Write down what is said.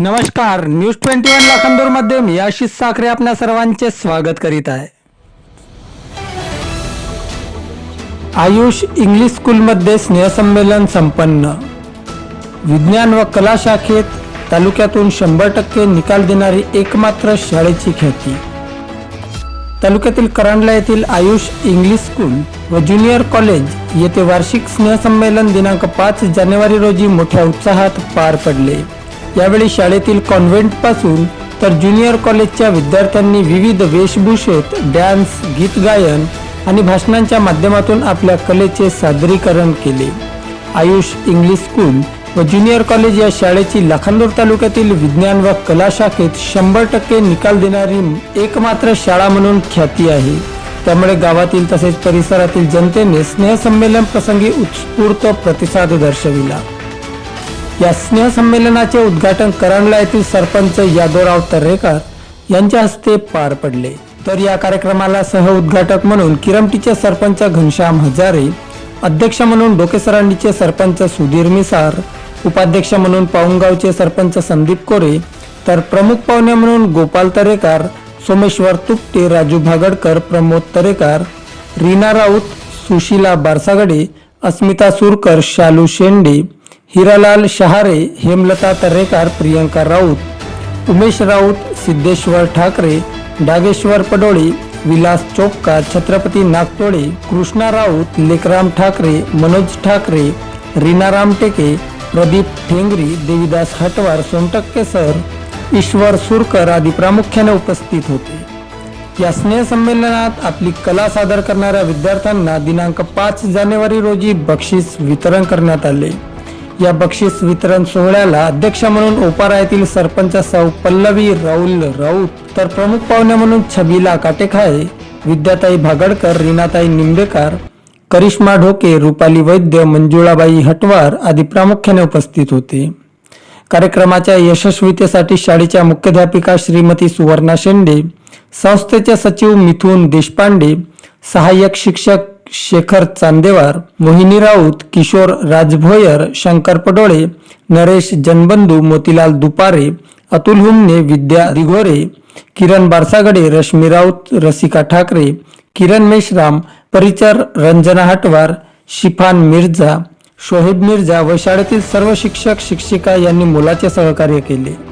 नमस्कार news twenty one लाखांदूरमध्ये मी आशिष साखरे आपल्या सर्वांचे स्वागत करीत आहे. आयुष इंग्लिश स्कूलमध्ये स्नेहसंमेलन संपन्न. विज्ञान व कला शाखेत तालुक्यातून शंभर टक्के निकाल देणारी एकमात्र शाळेची ख्याती. तालुक्यातील करंडला येथील आयुष इंग्लिश स्कूल व ज्युनियर कॉलेज येथे वार्षिक स्नेहसंमेलन दिनांक पाच जानेवारी रोजी मोठ्या उत्साहात पार पडले. यावेळी शाळेतील कॉन्व्हेंटपासून तर ज्युनियर कॉलेजच्या विद्यार्थ्यांनी विविध वेशभूषेत डॅन्स गीत गायन आणि भाषणांच्या माध्यमातून आपल्या कलेचे सादरीकरण केले. आयुष इंग्लिश स्कूल व ज्युनियर कॉलेज या शाळेची लाखांदूर तालुक्यातील विज्ञान व कला शाखेत शंभर टक्के निकाल देणारी एकमात्र शाळा म्हणून ख्याती आहे. त्यामुळे गावातील तसेच परिसरातील जनतेने स्नेहसंमेलन प्रसंगी उत्स्फूर्त प्रतिसाद दर्शविला. या स्नेहसंमेलनाचे उद्घाटन करांडला येथील सरपंच यादवराव तर्रेकर यांच्या हस्ते पार पडले. तर या कार्यक्रमाला सह उद्घाटक म्हणून किरमटीचे सरपंच घनश्याम हजारे अध्यक्ष म्हणून डोकेसरांडीचे सरपंच सुधीर मिसार उपाध्यक्ष म्हणून पाऊनगावचे सरपंच संदीप कोरे तर प्रमुख पाहुणे म्हणून गोपाल तरेकर सोमेश्वर तुपटे राजू भागडकर प्रमोद तरेकर रीना राऊत सुशीला बारसागडे अस्मिता सुरकर शालू शेंडे हिरालाल शहारे हेमलता तर्रेकर प्रियंका राऊत उमेश राऊत सिद्धेश्वर ठाकरे डागेश्वर पडोळे विलास चोपका छत्रपती नागतोळे कृष्णा राऊत लेकराम ठाकरे मनोज ठाकरे रीना रामटेके प्रदीप ठेंगरी देवीदास हटवार सोनटक्के सर ईश्वर सुरकर आदी प्रामुख्याने उपस्थित होते. या स्नेहसंमेलनात आपली कला सादर करणाऱ्या विद्यार्थ्यांना दिनांक पाच जानेवारी रोजी बक्षीस वितरण करण्यात आले. या बक्षीस वितरण सोहळ्याला अध्यक्ष म्हणून ओपारा येथील सरपंच सौ पल्लवी राहुल राऊत तर प्रमुख पाहुणे म्हणून छबिला काटेखाळे विद्याताई भागडकर रीनाताई निंबेकर करिश्मा ढोके रुपाली वैद्य मंजुळाबाई हटवार आदी प्रामुख्याने उपस्थित होते. कार्यक्रमाच्या यशस्वीतेसाठी शाळेच्या मुख्याध्यापिका श्रीमती सुवर्णा शेंडे संस्थेचे सचिव मिथुन देशपांडे सहाय्यक शिक्षक शेखर चांदेवार मोहिनी राऊत किशोर राजभोयर शंकर पडोळे नरेश जनबंधू मोतीलाल दुपारे अतुल हुमने विद्या दिघोरे किरण बारसागडे रश्मी राऊत रसिका ठाकरे किरण मेश्राम परिचर रंजना हटवार शिफान मिर्झा शोहेब मिर्झा व शाळेतील सर्व शिक्षक शिक्षिका यांनी मुलाचे सहकार्य केले.